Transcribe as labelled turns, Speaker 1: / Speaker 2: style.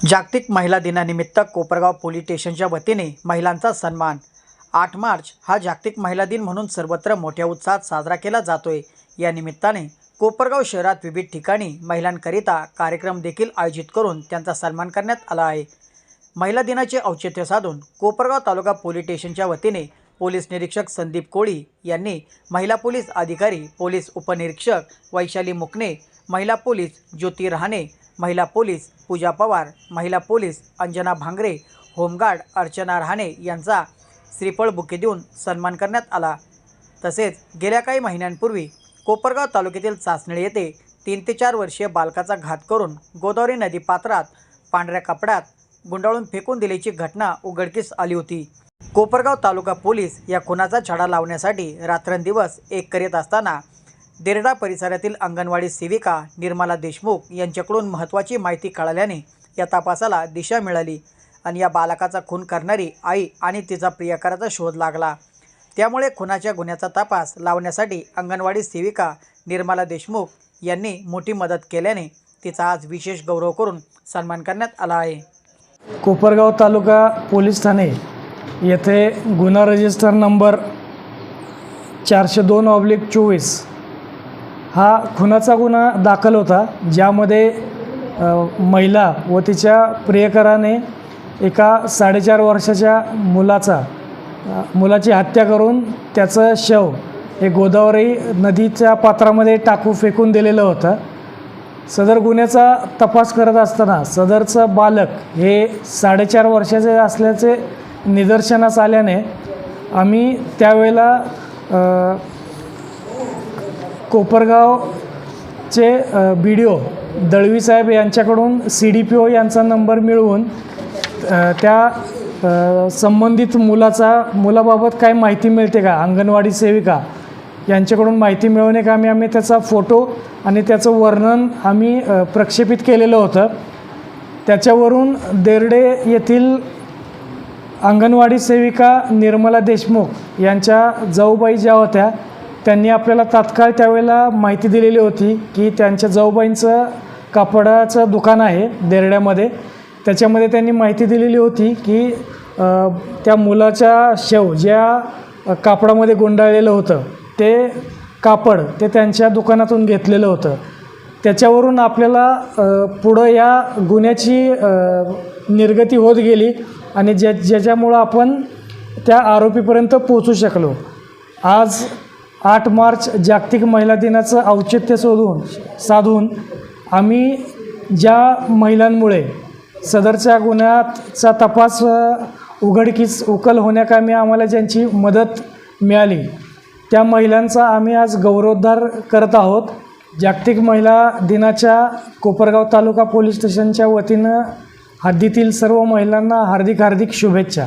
Speaker 1: जागतिक महिला दिनानिमित्त कोपरगाव पोलीस स्टेशनच्या वतीने महिलांचा सन्मान. आठ मार्च हा जागतिक महिला दिन म्हणून सर्वत्र मोठ्या उत्साहात साजरा केला जातोय. या निमित्ताने कोपरगाव शहरात विविध ठिकाणी महिलांकरिता कार्यक्रम देखील आयोजित करून त्यांचा सन्मान करण्यात आला आहे. महिला दिनाचे औचित्य साधून कोपरगाव तालुका पोलीस स्टेशनच्या वतीने पोलीस निरीक्षक संदीप कोळी यांनी महिला पोलीस अधिकारी पोलीस उपनिरीक्षक वैशाली मुकणे महिला पोलीस ज्योती रहाणे महिला पोलीस पूजा पवार महिला police Anjana Bhangare home guard Archana Rahane यांचा श्रीफळ बुके देऊन सन्मान करण्यात आला. तसेच गेल्या काही महिन्यांपूर्वी कोपरगाव तालुक्यातील चाचणी येथे तीन ते चार वर्षीय बालकाचा घात करून गोदावरी नदी पात्रात पांढऱ्या कपड्यात गुंडाळून फेकून दिल्याची घटना उघडकीस आली होती. कोपरगाव तालुका पोलीस या खुनाचा छडा लावण्यासाठी रात्रंदिवस एक करीत असताना देरडा परिसरातील अंगणवाडी सेविका निर्मला देशमुख यांच्याकडून महत्त्वाची माहिती कळाल्याने या तपासाला दिशा मिळाली आणि या बालकाचा खून करणारी आई आणि तिचा प्रियकराचा शोध लागला. त्यामुळे खुनाच्या गुन्ह्याचा तपास लावण्यासाठी अंगणवाडी सेविका निर्मला देशमुख यांनी मोठी मदत केल्याने तिचा आज विशेष गौरव करून सन्मान करण्यात आला आहे.
Speaker 2: कोपरगाव तालुका पोलीस ठाणे येथे गुन्हा रजिस्टर नंबर चारशे दोन ऑब्लिक चोवीस हा खुनाचा गुन्हा दाखल होता ज्यामध्ये महिला व तिच्या प्रियकराने एका साडेचार वर्षाच्या मुलाचा मुलाची हत्या करून त्याचं शव हे गोदावरी नदीच्या पात्रामध्ये टाकू फेकून दिलेलं होतं. सदर गुन्ह्याचा तपास करत असताना सदरचं बालक हे साडेचार वर्षाचे असल्याचे निदर्शनास आल्याने आम्ही त्यावेळेला कोपरगावचे बी डी ओ दळवीसाहेब यांच्याकडून सी डी पी ओ यांचा नंबर मिळवून त्या संबंधित मुलाचा मुलाबाबत काय माहिती मिळते का? अंगणवाडी सेविका यांच्याकडून माहिती मिळवणे का आम्ही आम्ही त्याचा फोटो आणि त्याचं वर्णन आम्ही प्रक्षेपित केलेलं होतं. त्याच्यावरून देरडे येथील अंगणवाडी सेविका निर्मला देशमुख यांच्या जाऊबाई ज्या होत्या त्यांनी आपल्याला तात्काळ त्यावेळेला माहिती दिलेली होती की त्यांच्या जाऊबाईंचं कापडाचं दुकान आहे देरड्यामध्ये. त्याच्यामध्ये त्यांनी माहिती दिलेली होती की त्या मुलाच्या शेव ज्या कापडामध्ये गुंडाळलेलं होतं ते कापड ते त्यांच्या दुकानातून घेतलेलं होतं. त्याच्यावरून आपल्याला पुढं या गुन्ह्याची निर्गती होत गेली आणि ज्या ज्याच्यामुळं आपण त्या आरोपीपर्यंत पोचू शकलो. आज आठ मार्च जागतिक महिला दिनाचं औचित्य शोधून साधून आम्ही ज्या महिलांमुळे सदरच्या गुन्ह्याचा तपास उघडकीस उकल होण्याकामी आम्हाला ज्यांची मदत मिळाली त्या महिलांचा आम्ही आज गौरवोद्धार करत आहोत. जागतिक महिला दिनाच्या कोपरगाव तालुका पोलीस स्टेशनच्या वतीनं हद्दीतील सर्व महिलांना हार्दिक हार्दिक शुभेच्छा.